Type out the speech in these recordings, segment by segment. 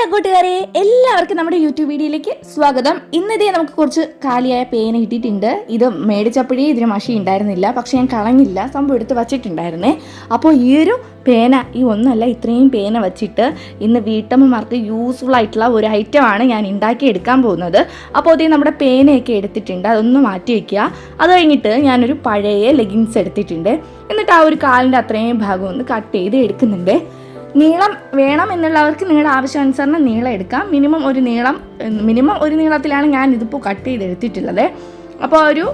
Hello കൂട്ടുകാരെ എല്ലാവർക്കും നമ്മുടെ യൂട്യൂബ് വീഡിയോയിലേക്ക് സ്വാഗതം. ഇന്നിതേ നമുക്ക് കുറച്ച് കാലിയായ പേന കിട്ടിയിട്ടുണ്ട്. ഇത് മേടിച്ചപ്പോഴേ ഇതിന് മഷി ഉണ്ടായിരുന്നില്ല. പക്ഷെ ഞാൻ കളഞ്ഞില്ല. സംഭവം എടുത്ത് വച്ചിട്ടുണ്ടായിരുന്നേ. അപ്പോൾ ഈ ഒരു പേന ഈ ഒന്നല്ല ഇത്രയും പേന വച്ചിട്ട് ഇന്ന് വീട്ടമ്മമാർക്ക് യൂസ്ഫുൾ ആയിട്ടുള്ള ഒരു ഐറ്റമാണ് ഞാൻ ഉണ്ടാക്കി എടുക്കാൻ പോകുന്നത്. അപ്പോൾ അതേ നമ്മുടെ പേനയൊക്കെ എടുത്തിട്ടുണ്ട്. അതൊന്ന് മാറ്റി വയ്ക്കുക അത് കഴിഞ്ഞിട്ട് ഞാനൊരു പഴയ ലെഗിങ്സ് എടുത്തിട്ടുണ്ട്. എന്നിട്ട് ആ ഒരു കാലിന്റെ അത്രയും ഭാഗം ഒന്ന് കട്ട് ചെയ്ത് എടുക്കുന്നുണ്ട്. നീളം വേണം എന്നുള്ളവർക്ക് നിങ്ങളുടെ ആവശ്യാനുസരണം നീളം എടുക്കാം. മിനിമം ഒരു നീളം മിനിമം ഒരു നീളത്തിലാണ് ഞാൻ ഇതിപ്പോൾ കട്ട് ചെയ്ത് എടുത്തിട്ടുള്ളത് അപ്പോൾ ഒരു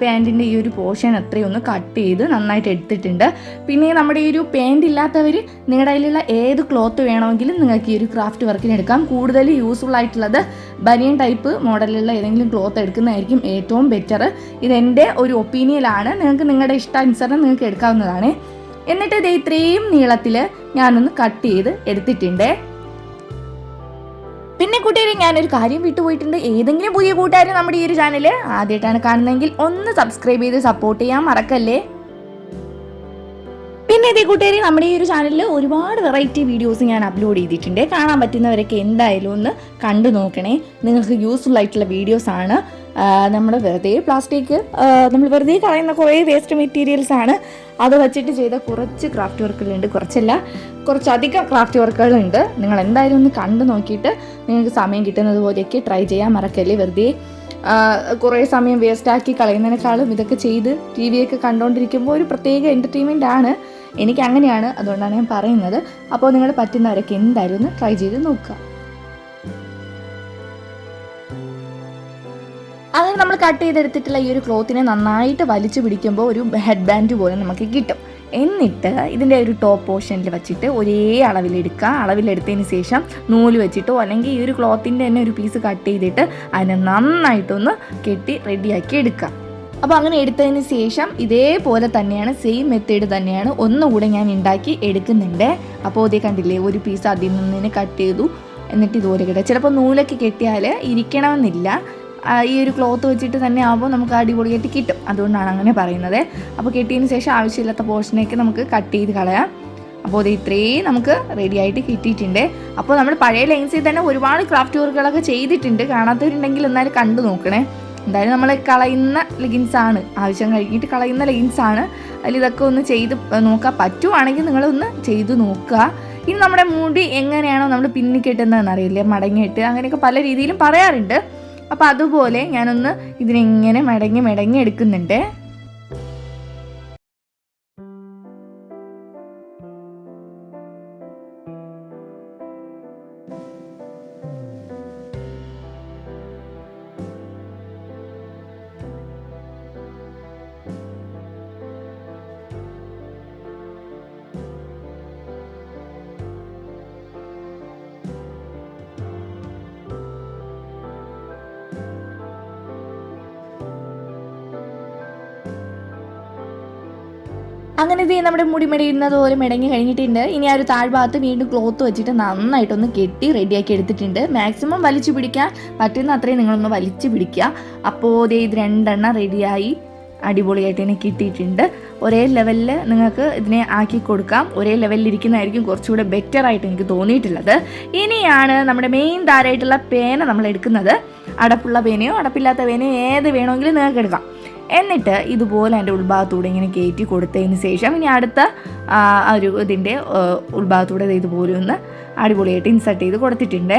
പാന്റിന്റെ ഈ ഒരു പോർഷൻ അത്രയും ഒന്ന് കട്ട് ചെയ്ത് നന്നായിട്ട് എടുത്തിട്ടുണ്ട്. പിന്നെ നമ്മുടെ ഈ ഒരു പാന്റ് ഇല്ലാത്തവർ നിങ്ങളുടെ കയ്യിലുള്ള ഏത് ക്ലോത്ത് വേണമെങ്കിലും നിങ്ങൾക്ക് ഈ ഒരു ക്രാഫ്റ്റ് വർക്കിന് എടുക്കാം. കൂടുതൽ യൂസ്ഫുൾ ആയിട്ടുള്ളത് ബനിയൻ ടൈപ്പ് മോഡലിലുള്ള ഏതെങ്കിലും ക്ലോത്ത് എടുക്കുന്നതായിരിക്കും ഏറ്റവും ബെറ്റർ ഇതെന്റെ ഒരു ഒപ്പീനിയനാണ് നിങ്ങൾക്ക് നിങ്ങളുടെ ഇഷ്ടാനുസരണം നിങ്ങൾക്ക് എടുക്കാവുന്നതാണ്. എന്നിട്ട് ഇത് ഇത്രയും നീളത്തിൽ ഞാനൊന്ന് കട്ട് ചെയ്ത് എടുത്തിട്ടുണ്ട്. പിന്നെ കൂട്ടുകാരെ ഞാനൊരു കാര്യം വിട്ടുപോയിട്ടുണ്ട്. ഏതെങ്കിലും പുതിയ കൂട്ടുകാർ നമ്മുടെ ഈ ഒരു ചാനൽ ആദ്യമായിട്ടാണ് കാണുന്നതെങ്കിൽ ഒന്ന് സബ്സ്ക്രൈബ് ചെയ്ത് സപ്പോർട്ട് ചെയ്യാൻ മറക്കല്ലേ? പിന്നെ ഇതേ കൂട്ടുകാരി നമ്മുടെ ഈ ഒരു ചാനലിൽ ഒരുപാട് വെറൈറ്റി വീഡിയോസ് ഞാൻ അപ്ലോഡ് ചെയ്തിട്ടുണ്ട്. കാണാൻ പറ്റുന്നവരൊക്കെ എന്തായാലും ഒന്ന് കണ്ടു നോക്കണേ. നിങ്ങൾക്ക് യൂസ്ഫുൾ ആയിട്ടുള്ള വീഡിയോസ് ആണ്. നമ്മൾ വെറുതെ പ്ലാസ്റ്റിക് നമ്മൾ വെറുതെ കളയുന്ന കുറേ വേസ്റ്റ് മെറ്റീരിയൽസ് ആണ്. അത് വെച്ചിട്ട് ചെയ്ത കുറച്ച് ക്രാഫ്റ്റ് വർക്കുകളുണ്ട് കുറച്ചല്ല കുറച്ചധികം ക്രാഫ്റ്റ് വർക്കുകളുണ്ട് നിങ്ങൾ എന്തായാലും ഒന്ന് കണ്ടു നോക്കിയിട്ട് നിങ്ങൾക്ക് സമയം കിട്ടുന്നത് പോലെയൊക്കെ ട്രൈ ചെയ്യാൻ മറക്കല്ലേ വെറുതെ. കുറേ സമയം വേസ്റ്റാക്കി കളയുന്നതിനേക്കാളും ഇതൊക്കെ ചെയ്ത് ടി വിയൊക്കെ കണ്ടുകൊണ്ടിരിക്കുമ്പോൾ ഒരു പ്രത്യേക എന്റർടൈൻമെന്റ് ആണ്. എനിക്ക് അങ്ങനെയാണ് അതുകൊണ്ടാണ് ഞാൻ പറയുന്നത്. അപ്പോൾ നിങ്ങൾ പറ്റുന്നവരൊക്കെ എന്തായാലും ഒന്ന് ട്രൈ ചെയ്ത് നോക്കുക. അങ്ങനെ നമ്മൾ കട്ട് ചെയ്തെടുത്തിട്ടുള്ള ഈ ഒരു ക്ലോത്തിനെ നന്നായിട്ട് വലിച്ചു പിടിക്കുമ്പോൾ ഒരു ഹെഡ് ബാൻഡ് പോലെ നമുക്ക് കിട്ടും. എന്നിട്ട് ഇതിന്റെ ഒരു ടോപ്പ് പോർഷനിൽ വെച്ചിട്ട് ഒരേ അളവിലെടുക്കുക. അളവിലെടുത്തതിന് ശേഷം നൂൽ വെച്ചിട്ടോ അല്ലെങ്കിൽ ഈ ഒരു ക്ലോത്തിന്റെ തന്നെ ഒരു പീസ് കട്ട് ചെയ്തിട്ട് അതിനെ നന്നായിട്ടൊന്ന് കെട്ടി റെഡിയാക്കി എടുക്കുക. അപ്പോൾ അങ്ങനെ എടുത്തതിന് ശേഷം ഇതേപോലെ തന്നെയാണ് സെയിം മെത്തേഡ് തന്നെയാണ് ഒന്നുകൂടെ ഞാൻ ഉണ്ടാക്കി എടുക്കുന്നുണ്ട്. അപ്പോൾ അതേ കണ്ടില്ലേ ഒരു പീസ് അതിൽ നിന്ന് കട്ട് ചെയ്തു. എന്നിട്ട് ഇതുപോലെ കിട്ടുക ചിലപ്പോൾ നൂലൊക്കെ കെട്ടിയാൽ ഇരിക്കണമെന്നില്ല. ഈ ഒരു ക്ലോത്ത് വെച്ചിട്ട് തന്നെ ആകുമ്പോൾ നമുക്ക് അടിപൊളിയായിട്ട് കിട്ടും. അതുകൊണ്ടാണ് അങ്ങനെ പറയുന്നത്. അപ്പോൾ കിട്ടിയതിന് ശേഷം ആവശ്യമില്ലാത്ത പോർഷനൊക്കെ നമുക്ക് കട്ട് ചെയ്ത് കളയാം. അപ്പോൾ അത് ഇത്രയും നമുക്ക് റെഡി ആയിട്ട് കിട്ടിയിട്ടുണ്ട്. അപ്പോൾ നമ്മൾ പഴയ ലൈൻസിൽ തന്നെ ഒരുപാട് ക്രാഫ്റ്റ് വർക്കുകളൊക്കെ ചെയ്തിട്ടുണ്ട്. കാണാത്തവരുണ്ടെങ്കിൽ എന്നാലും കണ്ടു നോക്കണേ. എന്തായാലും നമ്മൾ കളയുന്ന ലെഗിൻസ് ആണ്. ആവശ്യം കഴിഞ്ഞിട്ട് കളയുന്ന ലെഗിൻസ് ആണ്. അതിൽ ഇതൊക്കെ ഒന്ന് ചെയ്ത് നോക്കാൻ പറ്റുവാണെങ്കിൽ നിങ്ങളൊന്ന് ചെയ്ത് നോക്കുക. ഇനി നമ്മുടെ മുടി എങ്ങനെയാണോ നമ്മൾ പിന്നി കെട്ടുന്നതെന്ന് അറിയില്ലേ? മടങ്ങിയിട്ട് അങ്ങനെയൊക്കെ പല രീതിയിലും പറയാറുണ്ട്. അപ്പോൾ അതുപോലെ ഞാനൊന്ന് ഇതിനെങ്ങനെ മടങ്ങി മടങ്ങി എടുക്കുന്നുണ്ട്. അങ്ങനെ ഇത് നമ്മുടെ മുടി മെടയുന്നത് പോലെ മെടങ്ങി കഴിഞ്ഞിട്ടുണ്ട്. ഇനി ആ ഒരു താഴ്ഭാഗത്ത് വീണ്ടും ക്ലോത്ത് വെച്ചിട്ട് നന്നായിട്ടൊന്ന് കെട്ടി റെഡിയാക്കി എടുത്തിട്ടുണ്ട്. മാക്സിമം വലിച്ചു പിടിക്കാൻ പറ്റുന്ന അത്രയും നിങ്ങളൊന്ന് വലിച്ചു പിടിക്കുക. അപ്പോൾ ഇത് രണ്ടെണ്ണം റെഡിയായി അടിപൊളിയായിട്ട് ഇതിനെ കിട്ടിയിട്ടുണ്ട്. ഒരേ ലെവലിൽ നിങ്ങൾക്ക് ഇതിനെ ആക്കി കൊടുക്കാം. ഒരേ ലെവലിൽ ഇരിക്കുന്നതായിരിക്കും കുറച്ചുകൂടെ ബെറ്റർ ആയിട്ട് എനിക്ക് തോന്നിയിട്ടുള്ളത്. ഇനിയാണ് നമ്മുടെ മെയിൻ താരമായിട്ടുള്ള പേന നമ്മൾ എടുക്കുന്നത്. അടപ്പുള്ള പേനയോ അടപ്പില്ലാത്ത പേനയോ ഏത് വേണമെങ്കിലും നിങ്ങൾക്ക് എടുക്കാം. എന്നിട്ട് ഇതുപോലെ എന്റെ ഉൾഭാഗത്തൂടെ ഇങ്ങനെ കയറ്റി കൊടുത്തതിന് ശേഷം ഇനി അടുത്ത ഒരു ഇതിന്റെ ഉൾഭാഗത്തൂടെ ഇതുപോലെ ഒന്ന് അടിപൊളിയായിട്ട് ഇൻസർട്ട് ചെയ്ത് കൊടുത്തിട്ടുണ്ട്.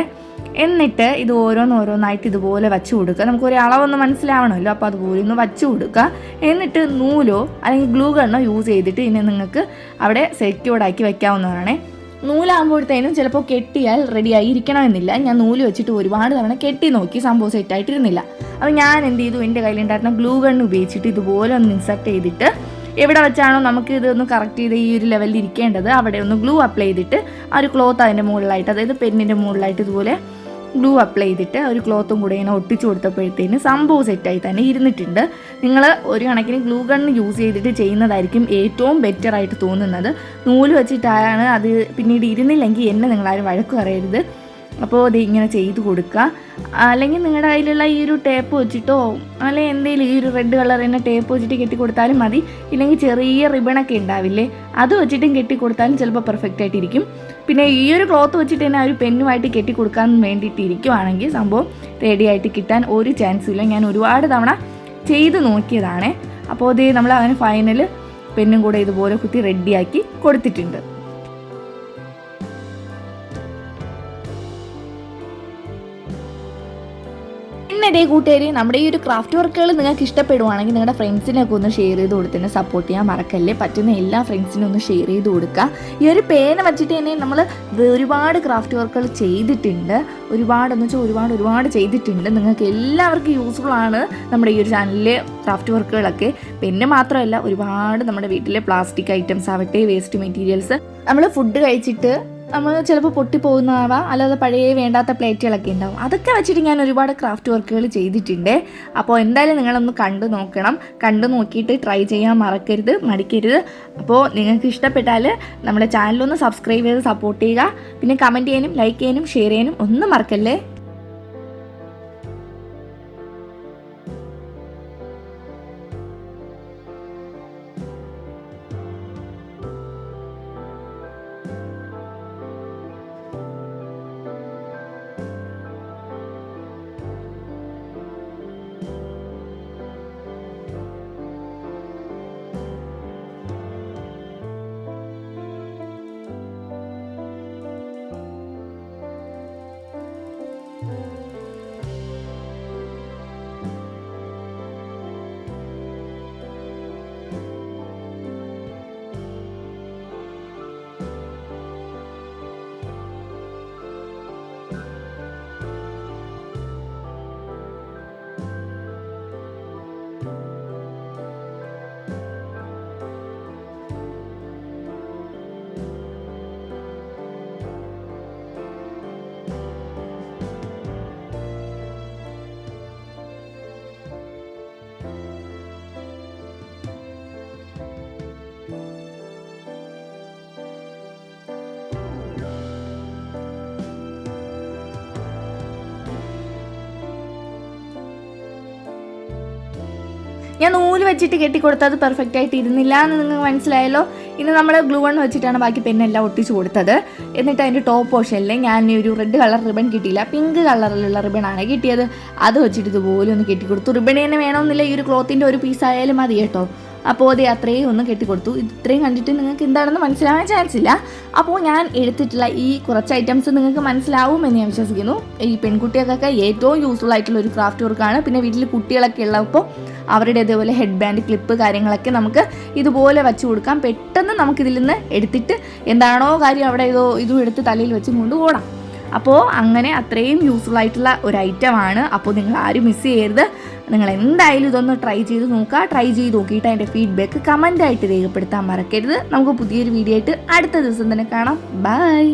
എന്നിട്ട് ഇത് ഓരോന്നോരോന്നായിട്ട് ഇതുപോലെ വച്ചു കൊടുക്കുക. നമുക്കൊരു അളവൊന്ന് മനസ്സിലാവണമല്ലോ. അപ്പോൾ അതുപോലെ ഒന്ന് വച്ചു കൊടുക്കുക. എന്നിട്ട് നൂലോ അല്ലെങ്കിൽ ഗ്ലൂ ഗണ്ണോ യൂസ് ചെയ്തിട്ട് ഇനി നിങ്ങൾക്ക് അവിടെ സെക്യൂർഡാക്കി വെക്കാവുന്നതാണ്. നൂലാകുമ്പോഴത്തേനും ചിലപ്പോൾ കെട്ടിയാൽ റെഡി ആയി ഇരിക്കണമെന്നില്ല ഞാൻ നൂൽ വെച്ചിട്ട് ഒരുപാട് തവണ കെട്ടി നോക്കി സംഭവം സെറ്റായിട്ടിരുന്നില്ല അപ്പോൾ ഞാൻ എന്ത് ചെയ്തു? എന്റെ കയ്യിലുണ്ടായിരുന്ന ഗ്ലൂ ഗൺ ഉപയോഗിച്ചിട്ട് ഇതുപോലെ ഒന്ന് ഇൻസെർട്ട് ചെയ്തിട്ട് എവിടെ വെച്ചാണോ നമുക്ക് ഇതൊന്ന് കറക്റ്റ് ചെയ്ത് ഈ ഒരു ലെവലിൽ ഇരിക്കേണ്ടത് അവിടെ ഒന്ന് ഗ്ലൂ അപ്ലൈ ചെയ്തിട്ട് ആ ഒരു ക്ലോത്ത് അതിന്റെ മുകളിലായിട്ട് അതായത് പെന്നിന്റെ മുകളിലായിട്ട് ഇതുപോലെ ഗ്ലൂ അപ്ലൈ ചെയ്തിട്ട് ഒരു ക്ലോത്തും കൂടെ ഇങ്ങനെ ഒട്ടിച്ചു കൊടുത്തപ്പോഴത്തേന് സംഭവം സെറ്റായി തന്നെ ഇരുന്നിട്ടുണ്ട്. നിങ്ങൾ ഒരു കണക്കിന് ഗ്ലൂ ഗൺ യൂസ് ചെയ്തിട്ട് ചെയ്യുന്നതായിരിക്കും ഏറ്റവും ബെറ്റർ ആയിട്ട് തോന്നുന്നത്. നൂൽ വെച്ചിട്ടാണ് അത് പിന്നീട് ഇരുന്നില്ലെങ്കിൽ എന്നെ നിങ്ങളാരും വഴക്ക് പറയരുത്. അപ്പോൾ അത് ഇങ്ങനെ ചെയ്ത് കൊടുക്കുക. അല്ലെങ്കിൽ നിങ്ങളുടെ കയ്യിലുള്ള ഈ ഒരു ടേപ്പ് വെച്ചിട്ടോ അല്ലെങ്കിൽ എന്തെങ്കിലും ഈ ഒരു റെഡ് കളർ തന്നെ ടേപ്പ് വെച്ചിട്ട് കെട്ടി കൊടുത്താലും മതി. ഇല്ലെങ്കിൽ ചെറിയ റിബണൊക്കെ ഉണ്ടാവില്ലേ അത് വെച്ചിട്ടും കെട്ടി കൊടുത്താലും ചിലപ്പോൾ പെർഫെക്റ്റ് ആയിട്ടിരിക്കും പിന്നെ ഈ ഒരു ക്ലോത്ത് വെച്ചിട്ട് തന്നെ ആ ഒരു പെന്നുമായിട്ട് കെട്ടി കൊടുക്കാൻ വേണ്ടിയിട്ട് ഇരിക്കുവാണെങ്കിൽ സംഭവം റെഡി ആയിട്ട് കിട്ടാൻ ഒരു ചാൻസും ഇല്ല. ഞാൻ ഒരുപാട് തവണ ചെയ്ത് നോക്കിയതാണ്. അപ്പോൾ ഇത് നമ്മൾ അങ്ങനെ ഫൈനൽ പെന്നും കൂടെ ഇതുപോലെ കുത്തി റെഡിയാക്കി കൊടുത്തിട്ടുണ്ട്. പിന്നെ കൂട്ടുകാർ നമ്മുടെ ഈ ഒരു ക്രാഫ്റ്റ് വർക്കുകൾ നിങ്ങൾക്ക് ഇഷ്ടപ്പെടുവാണെങ്കിൽ നിങ്ങളുടെ ഫ്രണ്ട്സിനൊക്കെ ഒന്ന് ഷെയർ ചെയ്ത് കൊടുത്തിട്ട് സപ്പോർട്ട് ചെയ്യാൻ മറക്കല്ലേ. പറ്റുന്ന എല്ലാ ഫ്രണ്ട്സിനും ഒന്ന് ഷെയർ ചെയ്ത് കൊടുക്കുക. ഈ ഒരു പേന വെച്ചിട്ട് തന്നെ നമ്മൾ ഒരുപാട് ക്രാഫ്റ്റ് വർക്കുകൾ ചെയ്തിട്ടുണ്ട്. ഒരുപാട് ഒരുപാടെന്ന് വെച്ചാൽ ഒരുപാട് ഒരുപാട് ചെയ്തിട്ടുണ്ട്. നിങ്ങൾക്ക് എല്ലാവർക്കും യൂസ്ഫുൾ ആണ് നമ്മുടെ ഈ ഒരു ചാനലിലെ ക്രാഫ്റ്റ് വർക്കുകളൊക്കെ. പിന്നെ മാത്രമല്ല ഒരുപാട് നമ്മുടെ വീട്ടിലെ പ്ലാസ്റ്റിക് ഐറ്റംസ് ആവട്ടെ വേസ്റ്റ് മെറ്റീരിയൽസ് നമ്മൾ ഫുഡ് കഴിച്ചിട്ട് നമ്മൾ ചിലപ്പോൾ പൊട്ടിപ്പോകുന്നതാവാം അല്ലാതെ പഴയ വേണ്ടാത്ത പ്ലേറ്റുകളൊക്കെ ഉണ്ടാവും. അതൊക്കെ വെച്ചിട്ട് ഞാൻ ഒരുപാട് ക്രാഫ്റ്റ് വർക്കുകൾ ചെയ്തിട്ടുണ്ട്. അപ്പോൾ എന്തായാലും നിങ്ങളൊന്ന് കണ്ടു നോക്കണം. കണ്ടു നോക്കിയിട്ട് ട്രൈ ചെയ്യാൻ മറക്കരുത് മടിക്കരുത്. അപ്പോൾ നിങ്ങൾക്ക് ഇഷ്ടപ്പെട്ടാൽ നമ്മുടെ ചാനലൊന്ന് സബ്സ്ക്രൈബ് ചെയ്ത് സപ്പോർട്ട് ചെയ്യുക. പിന്നെ കമന്റ് ചെയ്യാനും ലൈക്ക് ചെയ്യാനും ഷെയർ ചെയ്യാനും ഒന്നും മറക്കല്ലേ? ഞാൻ നൂൽ വെച്ചിട്ട് കെട്ടിക്കൊടുത്തത് പെർഫെക്റ്റ് ആയിട്ട് ഇരുന്നില്ല എന്ന് നിങ്ങൾക്ക് മനസ്സിലായല്ലോ. ഇന്ന് നമ്മൾ ഗ്ലൂ വൺ വെച്ചിട്ടാണ് ബാക്കി പെന്നെല്ലാം ഒട്ടിച്ചു കൊടുത്തത്. എന്നിട്ട് അതിന്റെ ടോപ്പ് പോർഷനിൽ ഞാൻ ഒരു റെഡ് കളർ റിബൺ കിട്ടിയില്ല. പിങ്ക് കളറിലുള്ള റിബണാണ് കിട്ടിയത്. അത് വെച്ചിട്ട് ഇതുപോലെ ഒന്ന് കെട്ടിക്കൊടുത്തു. റിബൺ തന്നെ വേണമെന്നില്ല. ഈ ഒരു ക്ലോത്തിന്റെ ഒരു പീസ് ആയാലും മതി കേട്ടോ. അപ്പോൾ അത് അത്രയും ഒന്ന് കെട്ടിക്കൊടുത്തു. ഇത്രയും കണ്ടിട്ട് നിങ്ങൾക്ക് എന്താണെന്ന് മനസ്സിലാവാൻ ചാൻസ് ഇല്ല. അപ്പോൾ ഞാൻ എടുത്തിട്ടുള്ള ഈ കുറച്ച് ഐറ്റംസ് നിങ്ങൾക്ക് മനസ്സിലാവുമെന്ന് ഞാൻ വിശ്വസിക്കുന്നു. ഈ പെൺകുട്ടികൾക്കൊക്കെ ഏറ്റവും യൂസ്ഫുൾ ആയിട്ടുള്ള ഒരു ക്രാഫ്റ്റ് വർക്കാണ് പിന്നെ വീട്ടിൽ കുട്ടികളൊക്കെ ഉള്ളപ്പോൾ അവരുടെ ഇതേപോലെ ഹെഡ് ബാൻഡ് ക്ലിപ്പ് കാര്യങ്ങളൊക്കെ നമുക്ക് ഇതുപോലെ വെച്ച് കൊടുക്കാം. പെട്ടെന്ന് നമുക്കിതിൽ നിന്ന് എടുത്തിട്ട് എന്താണോ കാര്യം അവിടെ ഇതോ ഇതും എടുത്ത് തലയിൽ വെച്ച് കൊണ്ട് ഓടാം. അപ്പോൾ അങ്ങനെ അത്രയും യൂസ്ഫുൾ ആയിട്ടുള്ള ഒരു ഐറ്റമാണ് അപ്പോൾ നിങ്ങൾ ആരും മിസ് ചെയ്യരുത്. നിങ്ങൾ എന്തായാലും ഇതൊന്ന് ട്രൈ ചെയ്ത് നോക്കുക. ട്രൈ ചെയ്ത് നോക്കിയിട്ട് അതിന്റെ ഫീഡ്ബാക്ക് കമന്റായിട്ട് രേഖപ്പെടുത്താൻ മറക്കരുത്. നമുക്ക് പുതിയൊരു വീഡിയോ ആയിട്ട് അടുത്ത ദിവസം തന്നെ കാണാം. ബൈ